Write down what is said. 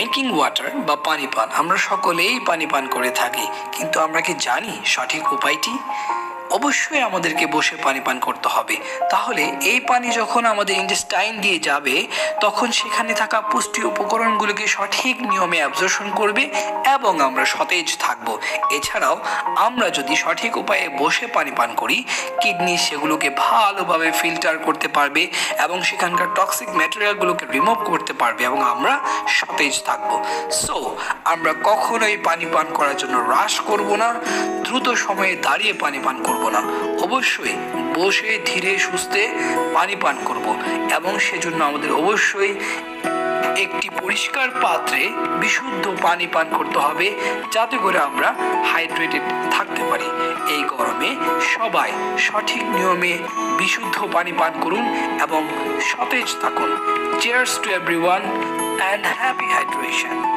Drinking water বা পানি পান, আমরা সকলেই পানি পান করে থাকি। কিন্তু আমরা কি জানি সঠিক উপায়টি? অবশ্যই আমাদেরকে বসে পানি পান করতে হবে। তাহলে এই পানি যখন আমাদের ইন্টেস্টাইন দিয়ে যাবে, তখন সেখানে থাকা পুষ্টি উপকরণগুলোকে সঠিক নিয়মে অ্যাবজর্শন করবে এবং আমরা সতেজ থাকব। এছাড়াও আমরা যদি সঠিক উপায়ে বসে পানি পান করি কিডনি সেগুলোকে ভালোভাবে ফিল্টার করতে পারবে এবং সেখানকার টক্সিক ম্যাটেরিয়ালগুলোকে রিমুভ করতে পারবে এবং আমরা সতেজ থাকব। সো আমরা কখনোই পানি পান করার জন্য হ্রাস করব না। দ্রুত সময়ে দাঁড়িয়ে পানি পান করব। না। অবশ্যই বসে, ধীরে, সুস্থে পানি পান করব এবং সেজন্য আমাদের অবশ্যই একটি পরিষ্কার পাত্রে বিশুদ্ধ পানি পান করতে হবে যাতে করে আমরা হাইড্রেটেড থাকতে পারি। এই গরমে সবাই সঠিক নিয়মে বিশুদ্ধ পানি পান করুন এবং সতেজ থাকুন। Cheers to everyone and happy hydration